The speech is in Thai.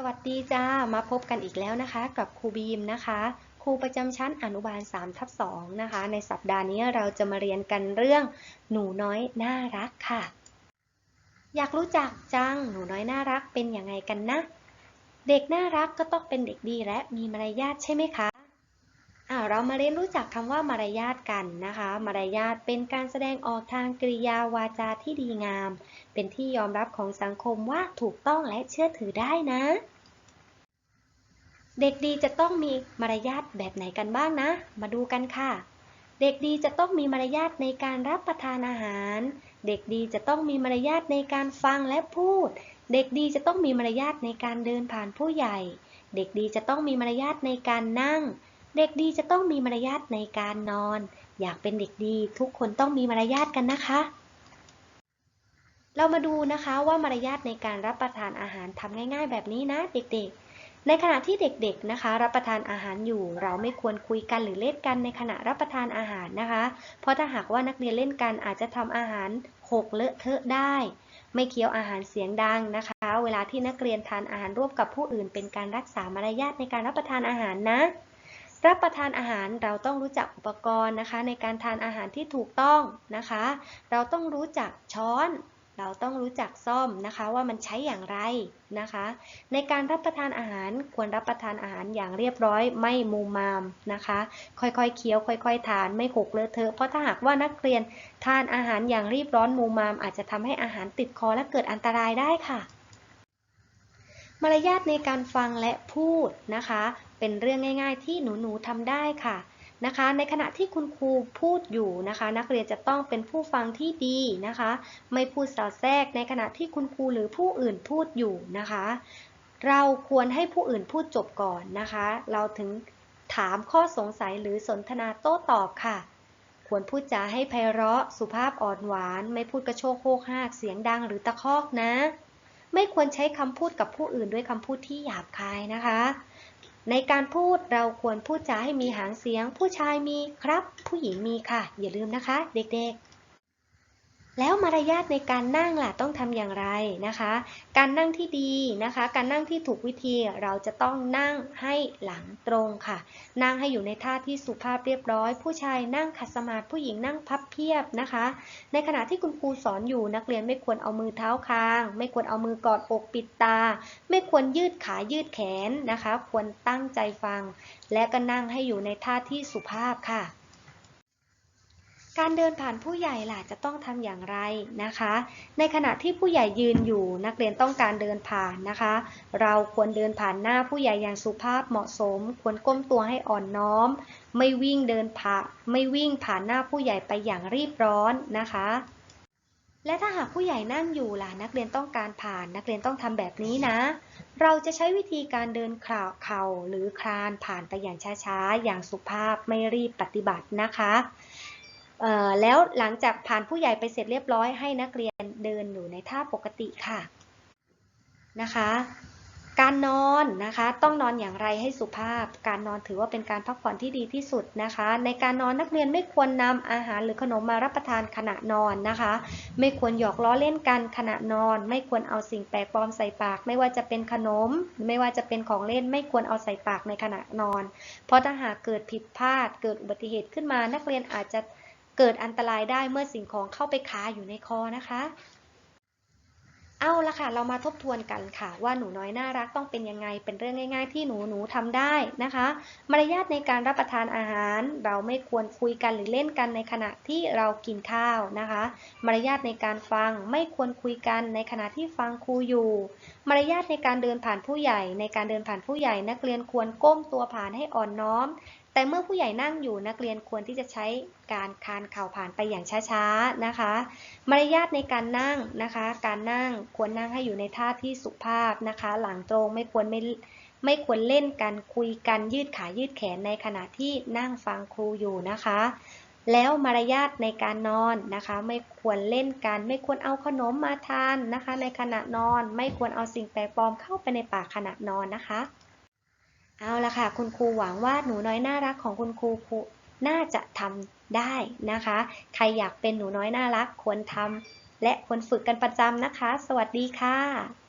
สวัสดีจ้า มาพบกันอีกแล้วนะคะ กับครูบีมนะคะ ครูประจำชั้นอนุบาล3ทับ2นะคะ ในสัปดาห์นี้เราจะมาเรียนกันเรื่องหนูน้อยน่ารักค่ะ อยากรู้จักจังหนูน้อยน่ารักเป็นยังไงกันนะ เด็กน่ารักก็ต้องเป็นเด็กดีและมีมารยาทใช่ไหมคะ เรามาเรียนรู้จักคำว่ามารยาทกันนะคะ มารยาทเป็นการแสดงออกทางกริยาวาจาที่ดีงาม เป็นที่ยอมรับของสังคมว่าถูกต้องและเชื่อถือได้นะ เด็กดีจะต้องมีมารยาทแบบไหนกันบ้างนะ มาดูกันค่ะ เด็กดีจะต้องมีมารยาทในการรับประทานอาหาร เด็กดีจะต้องมีมารยาทในการฟังและพูด เด็กดีจะต้องมีมารยาทในการเดินผ่านผู้ใหญ่ เด็กดีจะต้องมีมารยาทในการนั่ง เด็กดีจะต้องมีมารยาทในการนอน อยากเป็นเด็กดีทุกคนต้องมีมารยาทกันนะคะ เรามาดูนะคะว่ามารยาทในการรับประทานอาหารทำง่าย ๆ แบบนี้นะเด็กๆ ในขณะที่เด็กๆนะคะ รับประทานอาหารอยู่ เราไม่ควรคุยกันหรือเล่นกันในขณะรับประทานอาหารนะคะ เพราะถ้าหากว่านักเรียนเล่นกันอาจจะทำอาหารหกเลอะเทอะได้ไม่เคี้ยวอาหารเสียงดังนะคะ เวลาที่นักเรียนทานอาหารร่วมกับผู้อื่น เป็นการรักษามารยาทในการรับประทานอาหารนะ รับประทานอาหารเราต้องรู้จักอุปกรณ์นะคะ ในการทานอาหารที่ถูกต้องนะคะ เราต้องรู้จักช้อน เราต้องรู้จักซ่อมนะคะ ว่ามันใช้อย่างไรนะคะ ในการรับประทานอาหารควรรับประทานอาหารอย่างเรียบร้อยไม่มูมามนะคะ ค่อยๆเคี้ยวค่อย ๆ ทานไม่หกเลอะเทอะเพราะถ้าหากว่านักเรียนทานอาหารอย่างรีบร้อนมูมาม อาจจะทำให้อาหารติดคอและเกิดอันตรายได้ค่ะมารยาทในการฟังและพูดนะคะ เป็นเรื่องง่าย ๆ ที่หนูๆทำได้ค่ะนะคะ ในขณะที่คุณครูพูดอยู่นะคะ นักเรียนจะต้องเป็นผู้ฟังที่ดีนะคะ ไม่พูดสอดแทรกในขณะที่คุณครูหรือผู้อื่นพูดอยู่นะคะ เราควรให้ผู้อื่นพูดจบก่อนนะคะ เราถึงถามข้อสงสัยหรือสนทนาโต้ตอบค่ะ ควรพูดจาให้ไพเราะสุภาพอ่อนหวาน ไม่พูดกระโชกโคกหากเสียงดังหรือตะคอกนะ ไม่ควรใช้คำพูดกับผู้อื่นด้วยคำพูดที่หยาบคายนะคะ ในการพูดเราควรพูดจาให้มีหางเสียง ผู้ชายมีครับ ผู้หญิงมีค่ะ อย่าลืมนะคะ เด็กๆ แล้วมารยาทในการนั่งล่ะต้องทำอย่างไรนะคะ การนั่งที่ดีนะคะ การนั่งที่ถูกวิธีเราจะต้องนั่งให้หลังตรงค่ะ นั่งให้อยู่ในท่าที่สุภาพเรียบร้อย ผู้ชายนั่งขัดสมาธิผู้หญิงนั่งพับเพียบนะคะ ในขณะที่คุณครูสอนอยู่นักเรียนไม่ควรเอามือเท้าคาง ไม่ควรเอามือกอดอกปิดตา ไม่ควรยืดขายืดแขนนะคะ ควรตั้งใจฟัง และก็นั่งให้อยู่ในท่าที่สุภาพค่ะ การเดินผ่านผู้ใหญ่ล่ะจะต้องทำอย่างไรนะคะ ในขณะที่ผู้ใหญ่ยืนอยู่ นักเรียนต้องการเดินผ่านนะคะ เราควรเดินผ่านหน้าผู้ใหญ่อย่างสุภาพเหมาะสม ควรก้มตัวให้อ่อนน้อม ไม่วิ่งเดินผ่านไม่วิ่งผ่านหน้าผู้ใหญ่ไปอย่างรีบร้อนนะคะ และถ้าหากผู้ใหญ่นั่งอยู่ล่ะนักเรียนต้องการผ่าน นักเรียนต้องทำแบบนี้นะเราจะใช้วิธีการเดินข่าวเข่าหรือคลานผ่านไปอย่างช้าๆ อย่างสุภาพไม่รีบปฏิบัตินะคะ แล้วหลังจากผ่านผู้ใหญ่ไปเสร็จเรียบร้อยให้นักเรียนเดินอยู่ในท่าปกติค่ะนะคะ การนอนนะคะต้องนอนอย่างไรให้สุภาพ การนอนถือว่าเป็นการพักผ่อนที่ดีที่สุดนะคะ ในการนอนนักเรียนไม่ควรนำอาหารหรือขนมมารับประทานขณะนอนนะคะ ไม่ควรหยอกล้อเล่นกันขณะนอน ไม่ควรเอาสิ่งแปลกปลอมใส่ปาก ไม่ว่าจะเป็นขนม ไม่ว่าจะเป็นของเล่น ไม่ควรเอาใส่ปากในขณะนอน เพราะถ้าหากเกิดผิดพลาดเกิดอุบัติเหตุขึ้นมานักเรียนอาจจะ เกิดอันตรายได้เมื่อสิ่งของเข้าไปคาอยู่ในคอนะคะ เอาละค่ะ เรามาทบทวนกันค่ะ ว่าหนูน้อยน่ารักต้องเป็นยังไง เป็นเรื่องง่าย ๆ ที่หนูหนูทำได้นะคะ มารยาทในการรับประทานอาหาร เราไม่ควรคุยกันหรือเล่นกันในขณะที่เรากินข้าวนะคะ มารยาทในการฟังไม่ควรคุยกันในขณะที่ฟังครูอยู่ มารยาทในการเดินผ่านผู้ใหญ่ ในการเดินผ่านผู้ใหญ่ นักเรียนควรก้มตัวผ่านให้อ่อนน้อม แต่เมื่อผู้ใหญ่นั่งอยู่นักเรียนควรที่จะใช้การคานเข่าผ่านไปอย่างช้าๆนะคะ มารยาทในการนั่งนะคะ การนั่งควรนั่งให้อยู่ในท่าที่สุภาพนะคะ หลังตรงไม่ควรไม่ไม่ควรเล่นกันคุยกันยืดขายืดแขนในขณะที่นั่งฟังครูอยู่นะคะ แล้วมารยาทในการนอนนะคะ ไม่ควรเล่นกัน ไม่ควรเอาขนมมาทานนะคะ ในขณะนอนไม่ควรเอาสิ่งแปลกปลอมเข้าไปในปากขณะนอนนะคะ เอาละค่ะ คุณครูหวังว่าหนูน้อยน่ารักของคุณครูครูน่าจะทำได้นะคะ ใครอยากเป็นหนูน้อยน่ารักควรทำและควรฝึกกันประจำนะคะ สวัสดีค่ะ